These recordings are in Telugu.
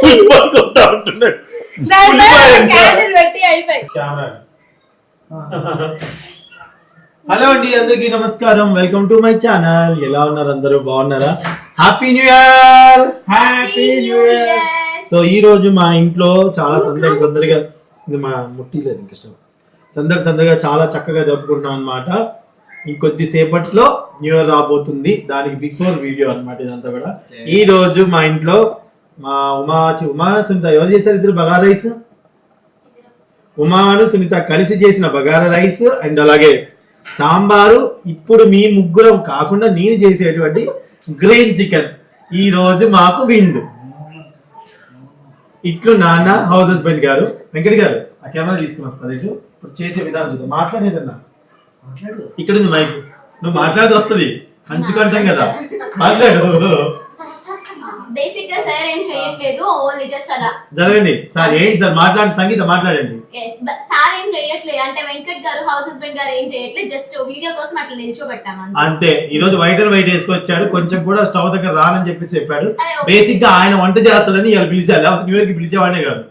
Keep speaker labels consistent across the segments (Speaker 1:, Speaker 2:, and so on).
Speaker 1: ఫుట్బాల్ హలో అండి అందరికీ నమస్కారం. వెల్కమ్ టు మై ఛానల్ ఎలా ఉన్నారు అందరూ? బాగున్నారా? Happy new year
Speaker 2: happy new year
Speaker 1: so ఈ రోజు మా ఇంట్లో చాలా సందడి సందడిగా ఇది మా ముట్టి లేదు ఇంకా సందడి సందడిగా చాలా చక్కగా జరుపుకుంటున్నాం అనమాట ఇంకొద్ది సేపట్లో న్యూ ఇయర్ రాబోతుంది. దానికి బిఫోర్ వీడియో అన్నమాట ఇదంతా కూడా. ఈ రోజు మా ఇంట్లో మా ఉమా ఉమా సునీత ఎవరు చేశారు ఇద్దరు? బగారా రైస్? ఉమాను సునీత కలిసి చేసిన బగారా రైస్ అండ్ అలాగే సాంబారు. ఇప్పుడు మీ ముగ్గురం కాకుండా నేను చేసేటువంటి గ్రీన్ చికెన్. ఈ రోజు మాకు విందు. ఇట్లు నాన్న హౌస్ హస్బెండ్ గారు వెంకట్ గారు ఆ కెమెరా తీసుకుని వస్తారు ఇటు. ఇప్పుడు చేసే విధానం చూద్దాం. మాట్లాడేదన్నా ఇక్కడ ఉంది మైక్. నువ్వు మాట్లాడితే వస్తుంది. కంచుకంటాం కదా. మాట్లాడు.
Speaker 2: బేసిక్గా సార్ ఏం చేయట్లేదు. ఓన్లీ జస్ట్ అలా.
Speaker 1: జరగండి. సార్ ఏంటి సార్? మాట్లాడి సంగీత మాట్లాడండి.
Speaker 2: సార్ ఏం చేయట్లేదు. అంటే వెంకట్ గారు హౌస్ హస్బెండ్ గారు ఏం చేయట్లేదు. జస్ట్ వీడియో కోసం అట్లా నిల్చోబెట్టాము అంతే.
Speaker 1: ఈ రోజు వైట్ అండ్ వైట్ వేసుకొచ్చాడు. కొంచెం కూడా స్టవ్ దగ్గర రానని చెప్పి చెప్పాడు. బేసిక్గా ఆయన వంట చేస్తాడని ఇలా పిలిచాడు లేకపోతే న్యూ ఇయర్కి పిలిచేవాడినే కాదు.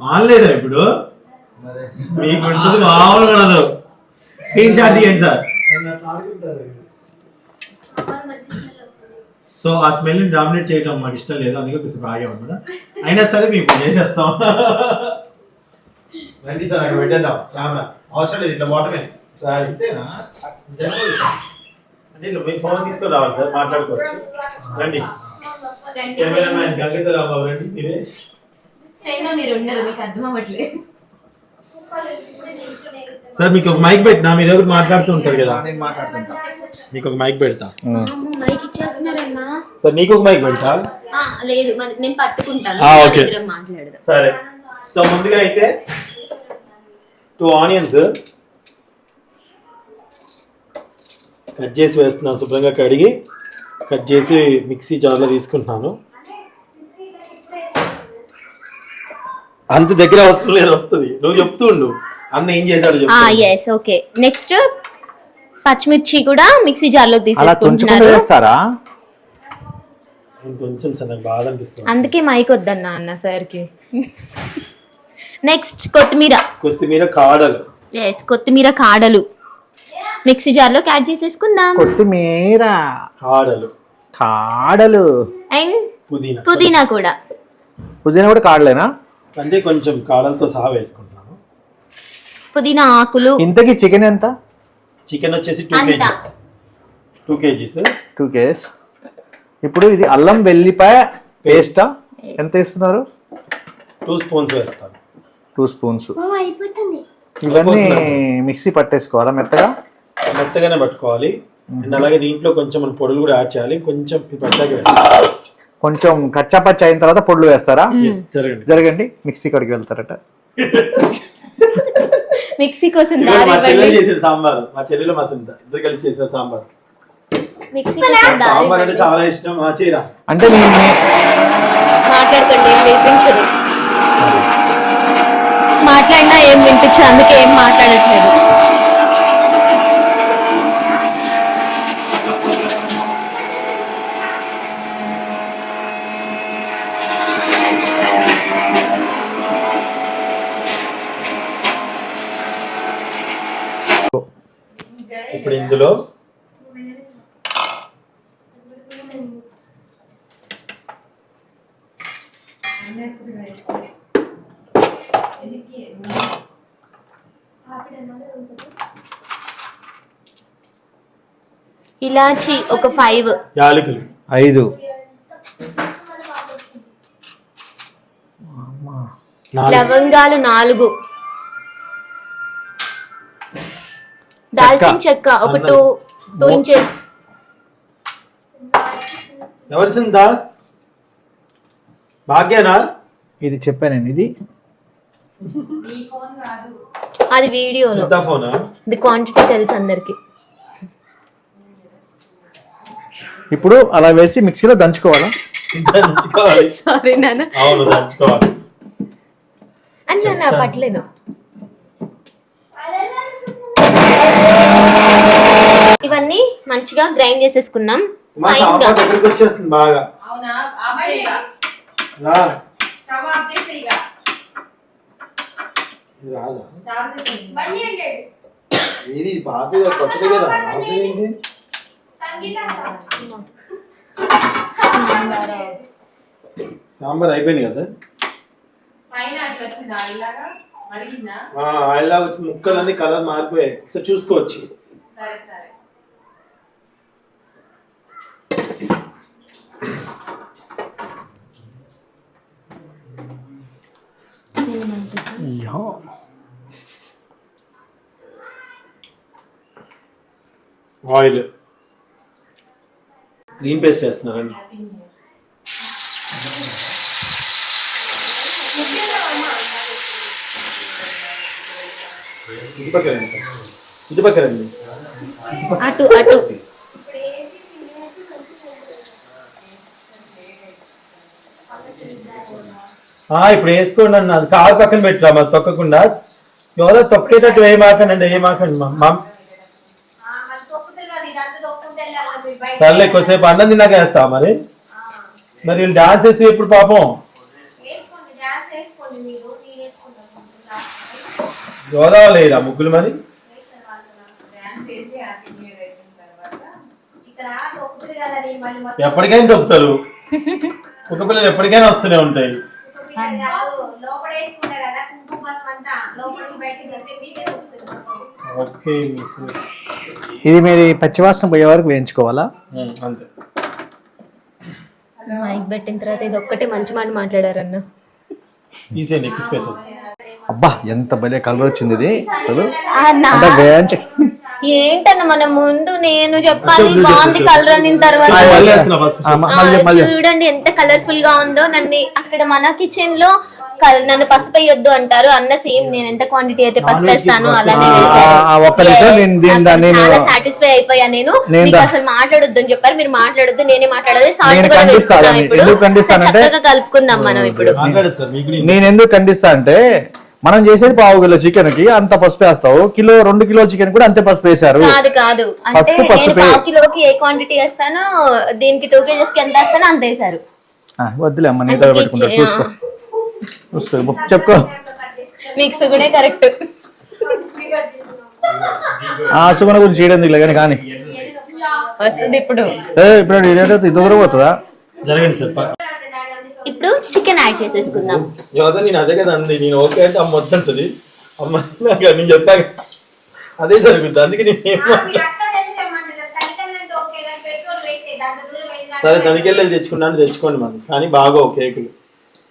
Speaker 1: ఆన్లేదా ఇప్పుడు? మీకు ఉంటుంది మామూలుగా స్క్రీన్ షాట్ తీయండి సార్. సో ఆ స్మెల్ని డామినేట్ చేయడం మాకు ఇష్టం లేదు అందుకే కొంచెం బాగా అనమాట అయినా సరే మేము చేసేస్తాం. రండి సార్ అక్కడ పెట్టేద్దాం. కెమెరా. అవసరం లేదు ఇట్లా వాటమే సార్ ఇంతేనా? అంటే ఇట్లా మీ ఫోన్ తీసుకొని రావాలి సార్ మాట్లాడుకోవచ్చు. రండి.
Speaker 2: రండి.
Speaker 1: కెమెరామ్యాన్ గంగధర్ రాంబాబు రండి మీరే.
Speaker 2: మీరు ఉండరు మీకు అర్థం అవ్వట్లేదు.
Speaker 1: సార్ మీకు ఒక మైక్ పెట్టినా మీరు ఎవరు మాట్లాడుతూ ఉంటారు కదా? మీకు ఒక మైక్ పెడతా.
Speaker 2: మైక్ ఇచ్చేస్తున్నారన్నా
Speaker 1: సార్ నీకు ఒక మైక్ పెడతా.
Speaker 2: ఆ, లేదు మరి నేను పట్టుకుంటాను.
Speaker 1: ఆ, ఓకే.
Speaker 2: ఇద్దరం మాట్లాడదాం.
Speaker 1: సరే. సో ముందుగా అయితే టూ ఆనియన్స్. కట్ చేసి వేస్తున్నాను శుభ్రంగా కడిగి కట్ చేసి మిక్సీ జార్లో తీసుకుంటున్నాను. అంత దగ్గర అవసరం లేదు వస్తుంది. నువ్వు చెప్తూ ఉండు. అన్న ఏం చేశాడు చెప్పు
Speaker 2: ఎస్ ఓకే నెక్స్ట్ పచ్చిమిర్చి కూడా మిక్సీ జార్లో
Speaker 3: అలా తుంచుకుంటూ
Speaker 2: తీసేసుకుంటున్నారు
Speaker 3: వేస్తారా?
Speaker 1: ఇంత ఉంచండి సార్ నాకు బాధ అనిపిస్తుంది.
Speaker 2: అందుకే మైక్ వద్దన్నా అన్న సార్కి నెక్స్ట్ కొత్తిమీర.
Speaker 1: కొత్తిమీర కాడలు.
Speaker 2: ఎస్ కొత్తిమీర కాడలు. మిక్సీ జార్లో యాడ్ చేసేసుకుందాం.
Speaker 3: కొత్తిమీర.
Speaker 1: కాడలు.
Speaker 3: కాడలు.
Speaker 2: అండ్
Speaker 1: పుదీనా.
Speaker 2: పుదీనా కూడా.
Speaker 3: పుదీనా కూడా కాడలేనా?
Speaker 1: అంటే కొంచెం కాడలతో సహా వేసుకుంటున్నాను
Speaker 2: పుదీనా ఆకులు.
Speaker 3: ఇంతకీ చికెన్ ఎంత?
Speaker 1: చికెన్ వచ్చేసి టూ
Speaker 2: అంతా.
Speaker 1: కేజీస్. Two KGs.
Speaker 3: టూ కేస్ ఇప్పుడు ఇది అల్లం వెల్లిపాయ పేస్టా? ఎంత వేస్తున్నారు?
Speaker 1: టూ స్పూన్స్ వేస్తాను.
Speaker 3: టూ స్పూన్స్ ఇవన్నీ మిక్సీ పట్టేసుకోవాలా మెత్తగా?
Speaker 1: మెత్తగానే పట్టుకోవాలి. అండ్ అలాగే దీంట్లో కొంచెం మన పొడులు కూడా యాడ్ చేయాలి. కొంచెం ఇది పట్టాక వేస్తాను.
Speaker 3: కొంచెం కచ్చా పచ్చ అయిన తర్వాత పొడులు వేస్తారా?
Speaker 1: Yes, జరగండి.
Speaker 3: జరగండి. మిక్సీ కడికి వెళ్తారట.
Speaker 2: మిక్సీ కోసం దారి ఇవ్వండి
Speaker 1: చేసిన సాంబార్? మా చెల్లెలు మా సునీత ఇద్దరు కలిసి చేసిన సాంబార్.
Speaker 2: మిక్సీ కోసం దారి
Speaker 1: సాంబార్ అంటే
Speaker 2: ఇవ్వండి.
Speaker 1: చాలా ఇష్టం. మా చీర.
Speaker 3: అంటే మీ-
Speaker 2: మాట్లాడుకోండి ఏం వినిపించదు. మాట్లాడినా ఏం వినిపించదు అందుకే ఏం మాట్లాడట్లేదు.
Speaker 1: ఇప్పుడు ఇందులో
Speaker 2: ఇలాచి ఒక ఫైవ్
Speaker 1: యాలకులు.
Speaker 3: ఐదు.
Speaker 2: లవంగాలు నాలుగు. దాల్చిన చెక్క. ఒక. Two two inches.
Speaker 1: ఎవరి సిందా భాగ్యనా?
Speaker 3: ఇది చెప్పాను ఇది?
Speaker 2: అది వీడియోలో.
Speaker 1: ఫోనా?
Speaker 2: ఇది క్వాంటిటీ తెలుసు అందరికి.
Speaker 3: ఇప్పుడు అలా వేసి మిక్సీలో దంచుకోవాలా?
Speaker 1: దంచుకోవాలి.
Speaker 2: సారీ నాన్న.
Speaker 1: అవును దంచుకోవాలి.
Speaker 2: అని నన్ను పట్టలేదు ఇవన్నీ మంచిగా గ్రైండ్ చేసేసుకున్నాం.
Speaker 1: మా
Speaker 2: ఫైన్గా.
Speaker 1: సాంబార్ దగ్గరికి వచ్చేస్తుంది బాగా. ఇది పాతది కొత్తది కదా సాంబార్ అయిపోయింది కదా సార్? ఆయిల్ లాగా వచ్చిన ముక్కలన్నీ కలర్ మారిపోయాయి. ఒకసారి చూసుకోవచ్చు.
Speaker 4: సరే సరే.
Speaker 1: ఆయిల్. గ్రీన్ పేస్ట్ చేస్తున్నారండి. ఇటు పక్క రండి.
Speaker 2: అటు అటు.
Speaker 1: ఆ, ఇప్పుడు వేసుకోండి అన్న. అది కాలు పక్కన పెట్టరా మరి తొక్కకుండా? ఎవరో తొక్కేటట్టు వేయమాకండి వేయమాకండి మా మా సర్లే ఎక్కువసేపు అన్నం తిన్నాక వేస్తావా మరి? మరి వీళ్ళు డాన్స్ చేస్తే ఇప్పుడు పాపం? గోదావరి ముగ్గులు మరి? ఎప్పటికైనా దొక్కుతారు. కుక్క పిల్లలు ఎప్పటికైనా వస్తూనే ఉంటాయి. Okay Mrs.
Speaker 3: ఇది మీరు పచ్చివాసన పోయే వరకు వేయించుకోవాలా?
Speaker 1: అంతే.
Speaker 2: మైక్ పెట్టిన తర్వాత ఇది ఒక్కటే మంచి మాట మాట్లాడారన్న.
Speaker 1: తీసేయండి ఎక్కువ స్పేస్
Speaker 3: అబ్బా ఎంత భలే కలర్ వచ్చింది ఇది అసలు
Speaker 2: అన్నా
Speaker 3: అంటే వేయించ
Speaker 2: ఏంటన్న మన ముందు నేను చెప్పాలి బాగుంది కలర్ అనిన తర్వాత. చూడండి ఎంత కలర్ఫుల్గా ఉందో. నన్ను అక్కడ మన కిచెన్లో నన్ను పసుపు వేయొద్దు అంటారు. అన్న సేమ్ నేను ఎంత క్వాంటిటీ అయితే పసుపు వేస్తాను. అలానే చాలా సాటిస్ఫై అయిపోయా నేను. మీకు అసలు మాట్లాడొద్దు అని చెప్పారు. మీరు మాట్లాడొద్దు నేనే మాట్లాడాలి. సాల్ట్ కూడా. ఇప్పుడు. చక్కగా కలుపుకుందాం మనం ఇప్పుడు.
Speaker 1: నేను
Speaker 3: ఎందుకు ఖండిస్తా అంటే మనం చేసేది పావు కిలో చికెన్కి అంత పసుపు వేస్తావు. కిలో రెండు కిలో చికెన్ కూడా అంతే పసుపు వేశారు.
Speaker 2: కాదు కాదు. అంటే
Speaker 3: పసుపు,
Speaker 2: నేను
Speaker 3: పసుపే.
Speaker 2: పావు కిలోకి ఏ క్వాంటిటీ వేస్తానో దీనికి టూ కేజెస్కి ఎంత వేస్తానో అంత వేశారు.
Speaker 3: ఆ, వద్దులే అమ్మ నీతో
Speaker 2: అందుకే
Speaker 3: పెట్టుకుంటా.
Speaker 2: ఇచ్చే-
Speaker 3: చూసుకో. చూసుకో బు- చెప్పుకో.
Speaker 2: మిక్స్ కూడా కరెక్ట్
Speaker 3: ఆ సుమన గురించి చేయడం దిగులే కానీ కానీ.
Speaker 2: వస్తుంది ఇప్పుడు.
Speaker 3: ఏ ఇప్పుడు ఇది దూరం పోతుందా?
Speaker 1: జరగండి సార్ ప-
Speaker 2: ఇప్పుడు చికెన్ యాడ్ చేసేసుకుందాం.
Speaker 1: యువత నేను అదే కదా అండి నేను ఓకే అంటే అమ్మ వద్దంటది. అమ్మ నాకు నేను చెప్పాక అదే జరుగుతుంది అందుకే నేను సరే తనికెళ్ళి తెచ్చుకున్నాను తెచ్చుకోండి మరి. కానీ బాగా కేకులు.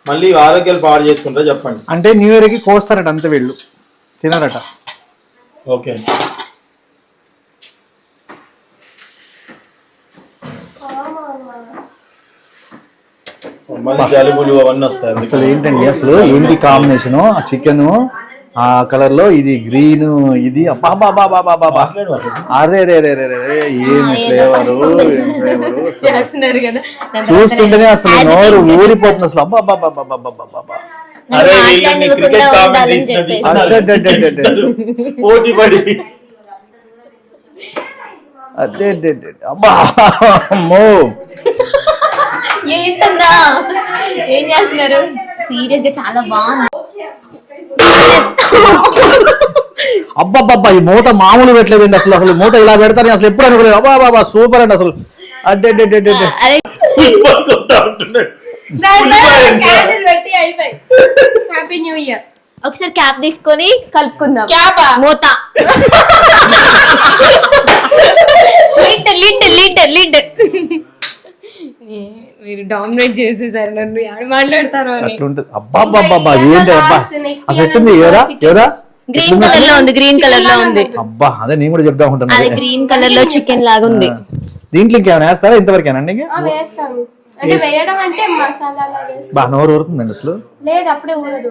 Speaker 1: మళ్ళీ ఆరోగ్యాలు పాడు చేసుకుంటారా చెప్పండి.
Speaker 3: అంటే న్యూ ఇయర్కి కోస్తారట అంతే వీళ్ళు. తినారట.
Speaker 1: ఓకే.
Speaker 3: అసలు ఏంటండి? అసలు ఏంటి కాంబినేషన్ ఆ చికెన్ ఆ కలర్లో ఇది గ్రీన్ ఇది. అరే రే రే రే ఏమి ఫ్లేవరు
Speaker 2: చేస్తున్నారు కదా.
Speaker 3: చూస్తుంటేనే అసలు నోరు. ఊరిపోతుంది అసలు. అబ్బా.
Speaker 1: అరే వీళ్ళని క్రికెట్ కామెంట్. పోటీ పడి.
Speaker 3: అదే అదే, అదే. అబ్బా అమ్మో.
Speaker 2: ఏంటన్నా? ఏం చేస్తున్నారు? సీరియస్గా చాలా బాగుంది.
Speaker 3: అబ్బబ్బబ్బా ఈ మూత మామూలు పెట్టలేదండి అసలు అసలు మూత ఇలా పెడతారని అసలు ఎప్పుడు అనుకోలేదు. అబ్బా బాబా సూపర్ అండి అసలు. అడ్డే
Speaker 5: హ్యాపీ న్యూ ఇయర్
Speaker 2: ఒకసారి క్యాప్ తీసుకొని కలుపుకుందాం.
Speaker 5: క్యాపా?
Speaker 2: మూత. లిడ్ లిడ్ లిడ్ లిడ్ మీరు డామినేట్ చేసేసారు నన్ను. మాట్లాడతారు అని.
Speaker 3: అట్లుంటది. అబ్బా అబ్బా అబ్బా ఏంటి అబ్బా? అసలు ఎట్టుంది ఎవరా ఎవరా
Speaker 2: గ్రీన్ కలర్లో ఉంది గ్రీన్ కలర్లో ఉంది.
Speaker 3: అబ్బా అదే నేను కూడా చెప్తా
Speaker 2: అది
Speaker 3: ఉంటున్నా
Speaker 2: గ్రీన్ కలర్లో చికెన్ లాగా ఉంది.
Speaker 3: దీంట్లో ఇంకేమైనా వేస్తారా? ఇంతవరకేనండి ఇంక?
Speaker 5: వేస్తాము. అంటే వేయడం అంటే మసాలా వేస్తాం
Speaker 3: బా నోరు ఊరుతుందండి అసలు.
Speaker 5: లేదు అప్పుడే ఊరదు.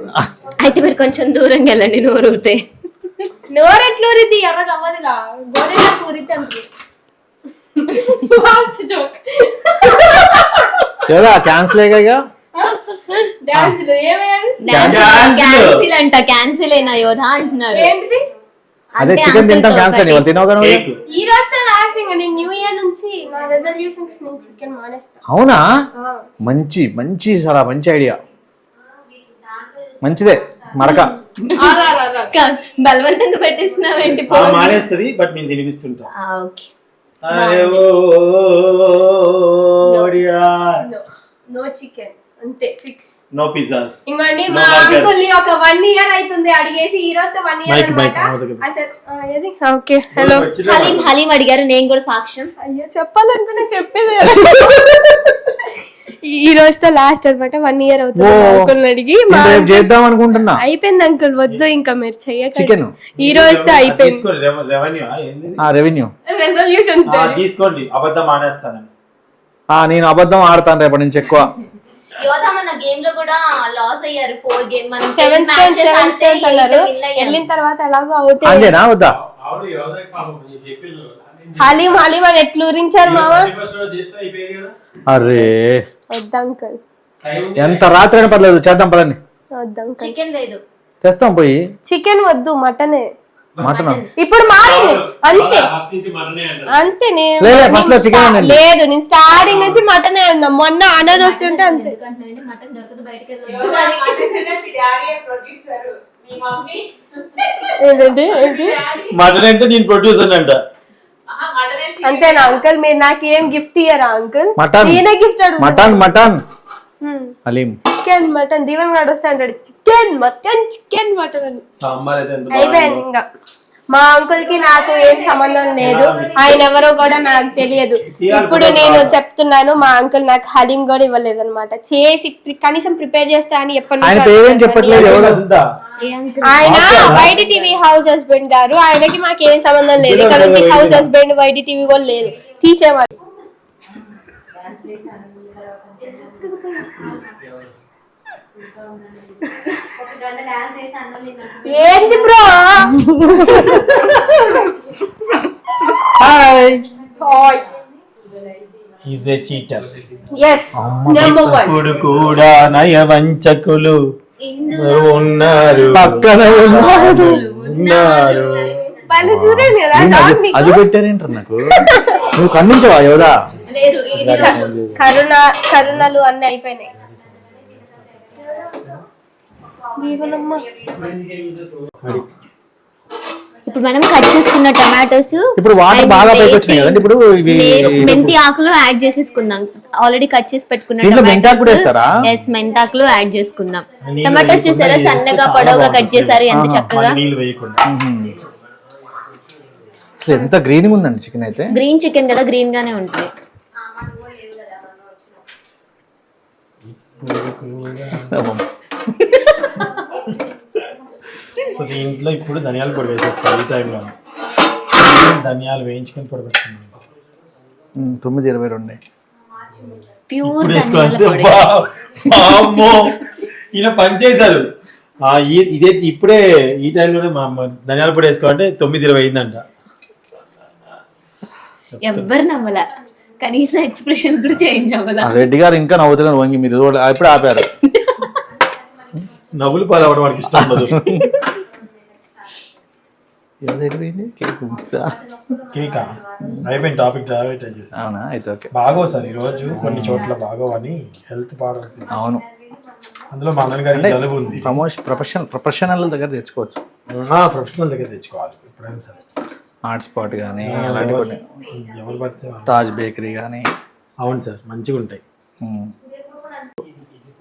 Speaker 2: అయితే మీరు కొంచెం దూరంగా వెళ్ళండి నోరు ఊరితే.
Speaker 5: నోరు ఎట్లా ఊరిద్ది ఎర్రగా అవ్వదుగా. గోరెలా ఊరిద్ది అంటారు
Speaker 3: క్యాన్సిల్ అయ్యాగా
Speaker 5: డాన్స్ ఏమేయాలి
Speaker 1: Cancel.
Speaker 2: క్యాన్సిల్ అంట క్యాన్సిల్ అయినా యోధ అంటున్నారు.
Speaker 5: ఏంటిది?
Speaker 3: అదే
Speaker 2: అంటే
Speaker 3: చికెన్ తింటాం
Speaker 2: uncle తో
Speaker 3: క్యాన్సిల్ అని
Speaker 2: ఒకటి.
Speaker 3: వాళ్ళు తినవు కదా
Speaker 1: కేక్
Speaker 5: ఈ రోజు ఫాస్టింగ్ నేను న్యూ ఇయర్ నుంచి నా రెజల్యూషన్స్ నేను చికెన్ మానేస్తా.
Speaker 3: అవునా. మంచి మంచి సరా మంచి ఐడియా మంచిదే మరక.
Speaker 2: బలవంతంగా పెట్టేసినావేంటి
Speaker 1: ఆ, మానేస్తుంది బట్ నేను తినిపిస్తుంటా.
Speaker 2: ఓకే.
Speaker 5: నో చికెన్ అంతే ఫిక్స్
Speaker 1: నో పిజ్జాస్
Speaker 5: ఇంకోండి
Speaker 1: No
Speaker 5: మా
Speaker 1: burgers.
Speaker 5: అంకుల్ని ఒక వన్ ఇయర్ అవుతుంది అడిగేసి ఈ రోజుతో వన్ ఇయర్. అసలు ఏది? ఓకే హలో
Speaker 2: హలీం హలీం అడిగారు నేను కూడా సాక్ష్యం.
Speaker 5: అయ్యో చెప్పాలనుకున్నా చెప్పేది. ఈ- రోజుతో లాస్ట్ అన్నమాట. వన్ ఇయర్ అవుతుంది. అంకుల్ అడిగి
Speaker 3: చేద్దాం అనుకుంటున్నా.
Speaker 5: అయిపోయింది అంకుల్ వద్దు ఇంకా మీరు చెయ్యకండి.
Speaker 3: చికెన్
Speaker 5: ఈ రోజుతో అయిపోయింది.
Speaker 1: తీసుకోండి. రెవెన్యూ ఏంది?
Speaker 3: ఆ రెవెన్యూ
Speaker 5: రెజల్యూషన్స్
Speaker 1: ఆ, తీసుకోండి. అబద్ధం
Speaker 3: నేను అబద్ధం ఆడతాను రేపటి నుంచి ఎక్కువ.
Speaker 2: యోధా మన గేమ్లో కూడా లాస్ అయ్యారు. ఫోర్ గేమ్ మనం
Speaker 5: సెవెన్ స్టోన్స్ సెవెన్ స్టోన్స్ అన్నారు. వెళ్ళిన తర్వాత ఎలాగో అవుట్
Speaker 3: అంతేనా? వద్దా?
Speaker 5: హలీం హలీం అని ఎట్లు ఊరించారు మామ?
Speaker 3: అరే.
Speaker 5: వద్దు అంకుల్.
Speaker 3: ఎంత రాత్రి అయినా పర్లేదు చేద్దాం పదండి.
Speaker 5: వద్దు అంకుల్.
Speaker 2: చికెన్ లేదు.
Speaker 3: తెస్తాం పోయి.
Speaker 5: చికెన్ వద్దు మటనే.
Speaker 3: మటన్?
Speaker 5: ఇప్పుడు మారింది. అంతే. అంతే నేను. లేదు నేను స్టార్టింగ్ నుంచి మటనే అన్నా. మొన్న అనర్ వస్తుంటే అంతే. ఏంటంటే ఏంటి?
Speaker 1: మటన్ అంటే నేను ప్రొడ్యూసర్ అంట.
Speaker 5: అంతేనా? అంకుల్ మీరు నాకు ఏం గిఫ్ట్ ఇయ్యరా అంకుల్?
Speaker 3: మటన్.
Speaker 5: నేనే gift
Speaker 3: mutton mutton. Haleem.
Speaker 5: Chicken mutton. Deeven గాడు వస్తా అంటాడు. చికెన్ మటన్ చికెన్ మటన్ అని. అయిపోయింది ఇంకా. మా అంకుల్కి నాకు ఏం సంబంధం లేదు. ఆయన ఎవరో కూడా నాకు తెలియదు. ఇప్పుడు నేను చెప్తున్నాను మా అంకుల్ నాకు హలీం కూడా ఇవ్వలేదు అనమాట చేసి కనీసం ప్రిపేర్ చేస్తా అని ఎప్పటి
Speaker 3: ఆయన
Speaker 5: వైడి టీవీ హౌస్ హస్బెండ్ గారు. ఆయనకి మాకు ఏం సంబంధం లేదు. ఇక్కడ నుంచి హౌస్ హస్బెండ్ వైడి టీవీ కూడా లేదు. తీసేవాడు ఏంటి bro?
Speaker 3: Hi
Speaker 1: He's a cheater.
Speaker 5: Yes number one
Speaker 1: ఇప్పుడు కూడా నయవంచకులు. ఉన్నారు?
Speaker 3: పక్కన.
Speaker 1: ఉన్నారు?
Speaker 5: సాంగ్
Speaker 3: అది- పెట్టారేంటారు నాకు? నువ్వు ఖండించవా యోదా
Speaker 2: లేదు ఇది
Speaker 5: కరుణ కరుణలు అన్ని అయిపోయినాయి.
Speaker 2: ఇప్పుడు మనం కట్ చేసుకున్న టమాటోస్
Speaker 3: ఇప్పుడు వాటర్ బాగా పైకి వచ్చినాయి కదండి ఇప్పుడు ఇవి
Speaker 2: మెంతి ఆకులు యాడ్ చేసేసుకుందాం. ఆల్రెడీ కట్ చేసి పెట్టుకున్న
Speaker 3: దీంట్లో మెంతాకు కూడా వేస్తారా?
Speaker 2: ఎస్ మెంతాకులు యాడ్ చేసుకుందాం. టమాటోస్ చూసారా? సన్నగా పొడవుగా కట్. చేశారు ఎంత చక్కగా.
Speaker 1: నీళ్ళు వేయకుండా.
Speaker 3: అసలు ఎంత గ్రీన్ ఉందండి చికెన్ అయితే?
Speaker 2: గ్రీన్ చికెన్ కదా గ్రీన్ గానే ఉంటుంది.
Speaker 1: సో దీంట్లో ఇప్పుడు ధనియాల పొడి వేసేసుకోవాలి ఈ టైంలో. ధనియాలు వేయించుకొని పొడి పెట్టుకున్నాం
Speaker 3: తొమ్మిది ఇరవై రెండు
Speaker 2: ప్యూర్
Speaker 1: ఇప్పుడు
Speaker 2: ధనియాల
Speaker 1: వేసుకోవాలంటే
Speaker 2: పొడి.
Speaker 1: వా- వామ్మో! ఈయన పని చేశారు ఆ, ఈ- ఇదే ఇప్పుడే ఈ టైంలోనే మా అమ్మ ధనియాల పొడి వేసుకోవాలంటే తొమ్మిది ఇరవై అయిందంట.
Speaker 2: ఎవ్వరు నమ్మల. కనీసం ఎక్స్ప్రెషన్స్ కూడా చేంజ్ అవ్వాల.
Speaker 3: ఆ రెడ్డి గారు ఇంకా నవ్వుతున్నారు వంగి మీరు చూడ- ఎప్పుడు ఆపారు.
Speaker 1: నవ్వులు పాలవడం వాడికి ఇష్టం ఉండదు.
Speaker 3: కేక్ మిక్సా?
Speaker 1: కేకా? అయిపోయింది టాపిక్ డైవర్ట్ చేసి.
Speaker 3: అవునా? అయితే ఓకే.
Speaker 1: బాగోవు సార్ ఈరోజు కొన్ని చోట్ల బాగోవు అని హెల్త్ పాడవుతుంది
Speaker 3: అవును.
Speaker 1: అందులో మా అన్నగారికి జలుబు ఉంది.
Speaker 3: ప్రమోషన్ ప్రొఫెషనల్ ప్రొఫెషనల్ దగ్గర తెచ్చుకోవచ్చు.
Speaker 1: ప్రొఫెషనల్ దగ్గర తెచ్చుకోవాలి. ఎప్పుడైనా సరే.
Speaker 3: హాట్ స్పాట్ కానీ అలాంటి
Speaker 1: ఎవరు
Speaker 3: కొన్ని.
Speaker 1: ఎవరు పడితే.
Speaker 3: తాజ్ బేకరీ కానీ
Speaker 1: అవును సార్ మంచిగా ఉంటాయి.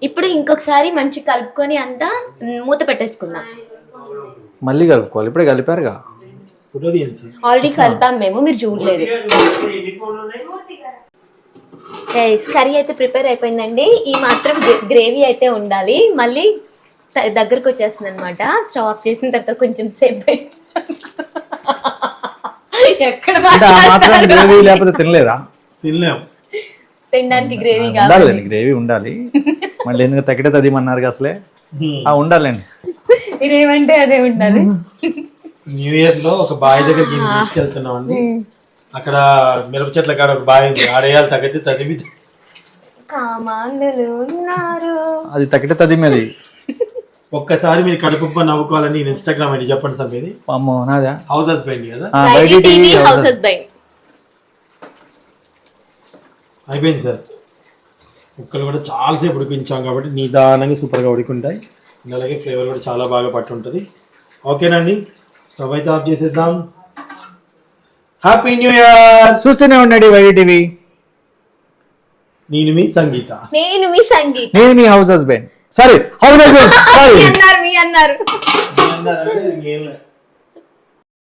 Speaker 2: ఇప్పుడు ఇంకొకసారి మంచి కలుపుకొని అంతా మూత పెట్టేసుకుందాం.
Speaker 3: మళ్ళీ కలుపుకోవాలి. ఇప్పుడే కలిపారుగా?
Speaker 1: ఫోటో తీయండి సార్
Speaker 2: ఆల్రెడీ కలిపాం మేము మీరు చూడలేదు. కర్రీ అయితే ప్రిపేర్ అయిపోయిందండి. ఈ మాత్రం గ్రేవీ అయితే ఉండాలి. మళ్ళీ దగ్గరకు వచ్చేస్తుంది అనమాట స్టవ్ ఆఫ్ చేసిన తర్వాత కొంచెం సేపు పెట్టి- ఎక్కడ
Speaker 3: లేకపోతే తినలేదా?
Speaker 1: తినలేం.
Speaker 2: తినడానికి గ్రేవీ
Speaker 3: ఉండాలి
Speaker 2: కావాలి
Speaker 3: గ్రేవీ ఉండాలి. మళ్ళీ ఎందుకు తగ్గితే తదిమన్నారు అసలే? ఆ
Speaker 2: ఇదేమంటే అదే ఉండాలి
Speaker 1: న్యూ ఇయర్లో ఒక బావి దగ్గరికి ఈయన తీసుకెళ్తున్నాం అండి. అక్కడ మిరప చెట్ల కాడ ఒక బావి ఉంది. ఆడేయాలి తగ్గితే తదిమి
Speaker 2: కామాంధులు ఉన్నారు.
Speaker 3: అది తగ్గితే తదిమేది
Speaker 1: ఒక్కసారి మీరు కడుపు నవ్వుకోవాలని నేను ఇన్స్టాగ్రామ్ ఐడి చెప్పండి సార్ మీది.
Speaker 3: అమ్మో నాదా?
Speaker 1: హౌస్ హస్బెండ్ కదా?
Speaker 2: హౌస్ హస్బెండ్
Speaker 1: అయిపోయింది సార్. ముక్కలు కూడా చాలాసేపు ఉడికించాం కాబట్టి నిదానంగా సూపర్గా ఉడికింటాయి అలాగే ఫ్లేవర్ కూడా చాలా బాగా పట్టుంటుంది. ఓకేనండి? స్టవ్ అయితే ఆఫ్ చేసేద్దాం. హ్యాపీ న్యూ ఇయర్
Speaker 3: చూస్తూనే ఉండండి వైడి టీవీ.
Speaker 1: నేను మీ సంగీత.
Speaker 2: నేను మీ సంగీత.
Speaker 3: నేను మీ house husband. Sorry house husband sorry
Speaker 2: అన్నారు మీ అన్నారు.
Speaker 1: ఇంకేం లేదు.